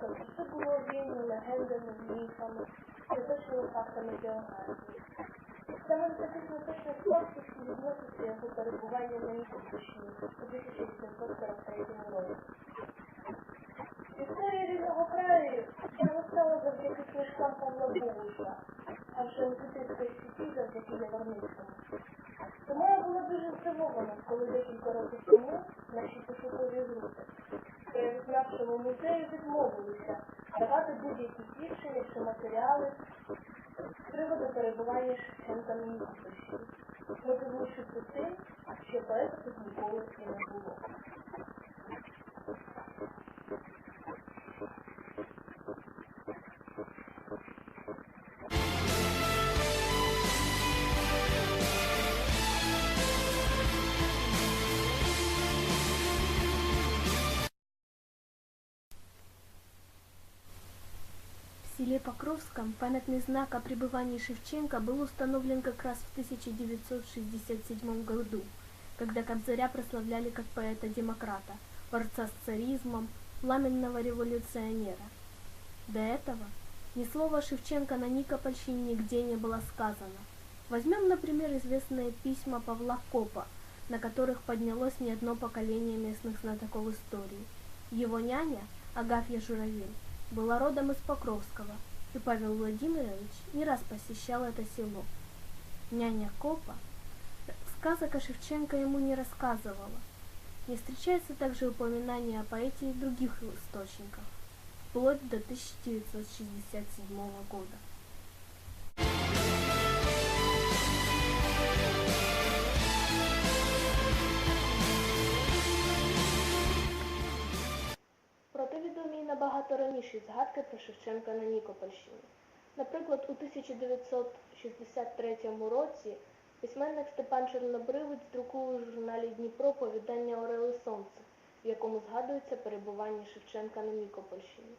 То це було об'єднано легендами, міфами, неточними фактами географії. Саме до таких фактів і відноситься його перебування на Нікопольщині у 1843 році. Історія рідного краю саме стала завдяки книжкам Павла Богуша, а вже у 2000 світі завдяки Яворницькому. Тому я була дуже здивована, коли декілька років тому наші пошукові групи при музею відмовилися давати будь-які свідчення чи матеріали з приводу перебування Шевченка на Нікопольщині, мотивуючи це тим, що поета тут ніколи не було. Селе Покровском памятный знак о пребывании Шевченко был установлен как раз в 1967 году, когда Кобзаря прославляли как поэта-демократа, борца с царизмом, пламенного революционера. До этого ни слова Шевченко на Никопольщине нигде не было сказано. Возьмем, например, известные письма Павла Копа, на которых поднялось не одно поколение местных знатоков истории. Его няня, Агафья Журавель, была родом из Покровского, и Павел Владимирович не раз посещал это село. Няня Копа сказок о Шевченко ему не рассказывала. Не встречается также упоминание о поэте и других источниках, вплоть до 1967 года. Набагато раніші згадки про Шевченка на Нікопольщині. Наприклад, у 1963 році письменник Степан Чорнобривець друкує у журналі Дніпро повідання Орели Сонце, в якому згадується перебування Шевченка на Нікопольщині.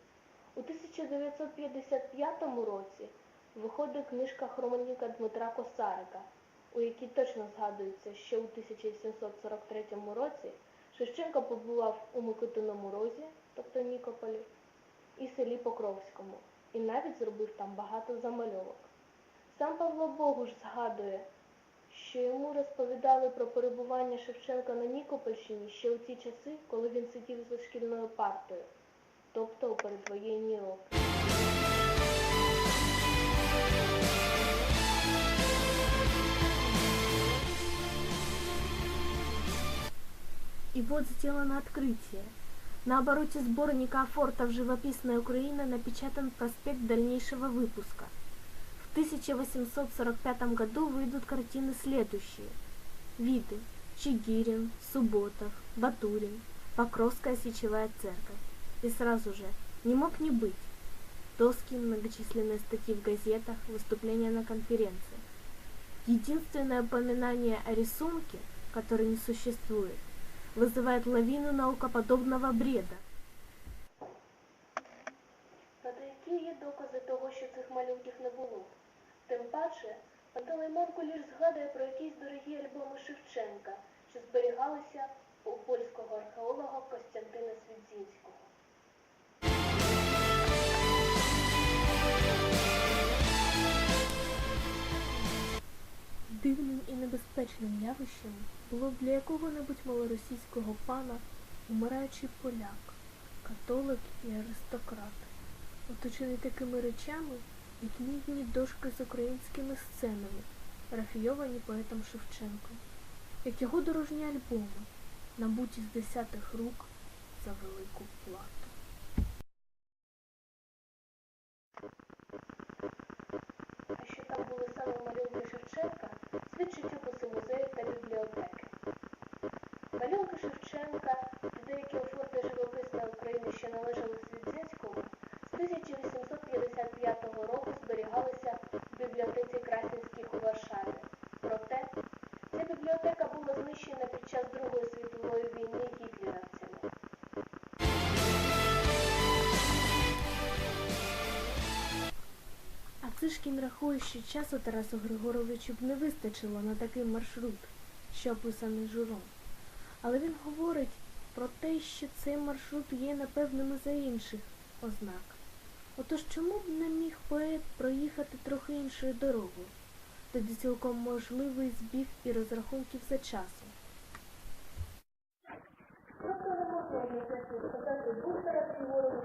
У 1955 році виходить книжка хромоніка Дмитра Косарика, у якій точно згадується, що у 1743 році Шевченко побував у Микитиному розі, тобто Нікополі, і селі Покровському, і навіть зробив там багато замальовок. Сам Павло Богуш згадує, що йому розповідали про перебування Шевченка на Нікопольщині ще у ті часи, коли він сидів за шкільною партою, тобто у передвоєнні роки. Вот сделано открытие. На обороте сборника Афортов «Живописная Украина» напечатан проспект дальнейшего выпуска. В 1845 году выйдут картины следующие. Виды. Чигирин, Субботов, Батурин, Покровская сечевая церковь. И сразу же не мог не быть. Доски, многочисленные статьи в газетах, выступления на конференциях. Единственное упоминание о рисунке, который не существует, вызывает лавину наукоподобного бреда. Проте які є докази того, що цих малюнків не було? Тим паче, Пантелеймон Куліш згадує про якісь дорогі альбоми Шевченка, що зберігалися небезпечним явищем було б для якого-небудь малоросійського пана умираючий поляк, католик і аристократ, оточений такими речами, як мідні дошки з українськими сценами, рафійовані поетом Шевченком, як його дорожні альбоми, набуті з десятих рук за велику плату. А що там були саме малюнки Шевченка, свідчить описи музею та бібліотеки. Малюнки Шевченка та деякі оформи живописної України, що належали Свідзинському, з 1855 року А Цишкін рахує, що часу Тарасу Григоровичу б не вистачило на такий маршрут, що описаний журом. Але він говорить про те, що цей маршрут є непевним і за інших, ознак. Отож чому б не міг поет проїхати трохи іншою дорогою? Тоді цілком можливий збіг і розрахунків за часом. Просто не можна сказати був Тарас Григорович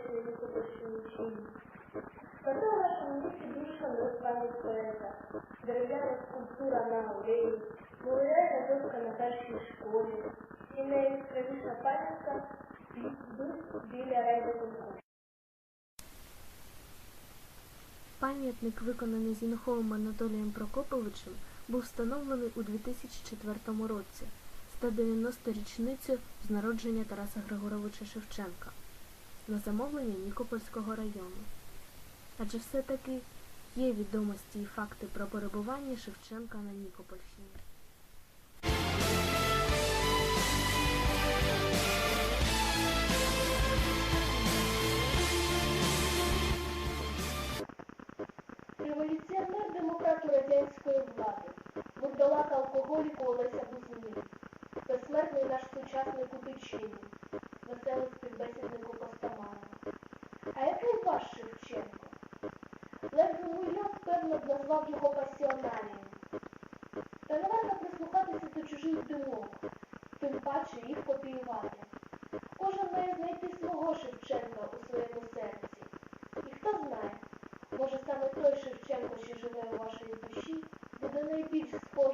і Нікопольщині чи ні. Проте в нашому місті більше не пам'ять поета, дерев'яна скульптура на алеї, меморіальна доска на першій школі і найяскравіша пам'ятка біля райвиконкому. Пам'ятник, виконаний Зінховим Анатолієм Прокоповичем, був встановлений у 2004 році, 190 річницю з народження Тараса Григоровича Шевченка на замовлення Нікопольського району. Адже все-таки є відомості і факти про перебування Шевченка на Нікопольщині. Революціонер демократу радянської влади, бурдалака алкоголіку Олеся Бузинів, безсмертний наш сучасник у Тичині, веселий співбесідник у Костомарова. А який ваш? Левмуля впевно назвав його пасіонарієм. Та не варто прислухатися до чужих думок, тим паче їх копіювати. Кожен має знайти свого Шевченка у своєму серці. І хто знає, може саме той Шевченко, що живе у вашій душі, буде найбільш схожий.